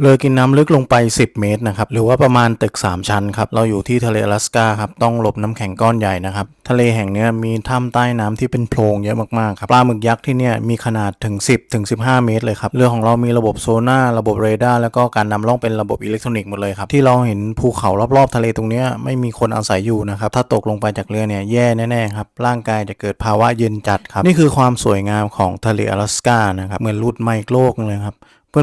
เรือกินน้ำลึกลงไป 10 เมตรนะครับหรือว่าประมาณตึก 3 ชั้นครับเราอยู่ที่ทะเลอลาสกาครับต้องหลบน้ำแข็งก้อนใหญ่นะครับทะเลแห่งนี้มีถ้ำใต้น้ำที่เป็นโพรงเยอะมากๆครับปลาหมึกยักษ์ที่เนี่ยมีขนาดถึง 10ถึง15 เมตรเลยครับเรือของเรามีระบบโซน่าระบบเรดาร์แล้วก็การนำร่องเป็นระบบอิเล็กทรอนิกส์หมดเลยครับที่เราเห็นภูเขารอบๆ ทะเลตรงนี้ไม่มีคนอาศัยอยู่นะครับถ้าตกลงไปจากเรือเนี่ยแย่แน่ๆครับร่างกายจะเกิดภาวะเย็นจัดครับนี่คือความสวยงามของทะเลอลาสกานะครับเหมือนรูดไมโลกเลยครับ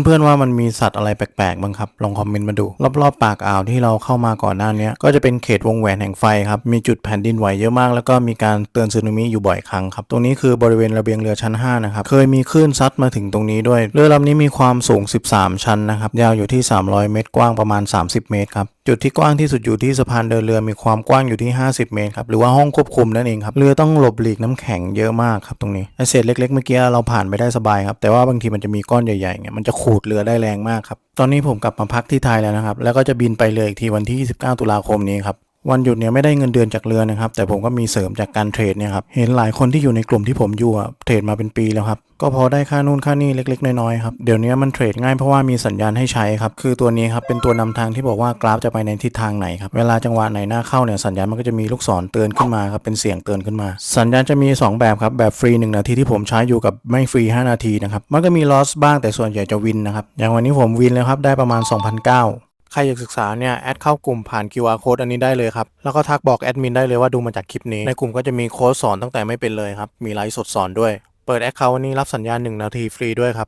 เพื่อนๆว่ามันมีสัตว์อะไรแปลกๆบ้างครับลองคอมเมนต์มาดู รอบๆปากอ่าวที่เราเข้ามาก่อนหน้านี้ก็จะเป็นเขตวงแหวนแห่งไฟครับมีจุดแผ่นดินไหวเยอะมาก แล้วก็มีการเตือนสึนามิอยู่บ่อยครั้งครับตรงนี้คือบริเวณระเบียงเรือชั้น5นะครับเคยมีคลื่นซัดมาถึงตรงนี้ด้วย เรือลำนี้มีความสูง 13 ชั้นนะครับยาวอยู่ที่ 300 เมตรกว้างประมาณ 30 เมตรครับ จุดที่กว้างที่สุดอยู่ที่สะพานเดินเรือมีความกว้างอยู่ที่ 50 เมตรครับหรือว่าห้องควบคุมนั่นเองครับเรือต้องหลบหลีกน้ำแข็งเยอะมากครับตรงนี้ไอเศษเล็กๆเมื่อกี้เราผ่านไปได้สบายครับแต่ว่าบางทีมันจะมีก้อนใหญ่ๆเนี่ยมันจะขูดเรือได้แรงมากครับตอนนี้ผมกลับมาพักที่ไทยแล้วนะครับแล้วก็จะบินไปเลยอีกทีวันที่ 29 ตุลาคมนี้ครับ วันหยุดเนี่ยไม่ได้เงินเดือนจากเรือนะครับ แต่ผมก็มีเสริมจากการเทรดเนี่ยครับเห็นหลายคนที่อยู่ในกลุ่มที่ผมอยู่เทรดมาเป็นปีแล้วครับก็พอได้ค่านู่นค่านี่เล็ก ๆ น้อยๆครับเดี๋ยวนี้มันเทรดง่ายเพราะว่ามีสัญญาณให้ใช้ครับคือตัวนี้ครับเป็นตัวนำทางที่บอกว่ากราฟจะไปในทิศทางไหนครับเวลาจังหวะไหนหน้าเข้าเนี่ยสัญญาณมันก็จะมีลูกศรเตือนขึ้นมาครับเป็นเสียงเตือนขึ้นมา สัญญาณจะมี 2 แบบครับแบบฟรี 1 นาทีที่ผมใช้อยู่กับไม่ฟรี 5 นาทีนะครับมันก็มีลอสบ้างแต่ส่วนใหญ่จะวินนะครับอย่างวันนี้ผมวินแล้วครับได้ประมาณ 2,009 ใครอยากศึกษาเนี่ยแอดเข้ากลุ่มผ่าน QR code อันนี้ได้เลยครับ แล้วก็ทักบอกแอดมินได้เลยว่าดูมาจากคลิปนี้ ในกลุ่มก็จะมีโค้ดสอนตั้งแต่ไม่เป็นเลยครับ มีไลฟ์สดสอนด้วย เปิดแอคเคาท์วันนี้รับสัญญาณ 1 นาทีฟรีด้วยครับ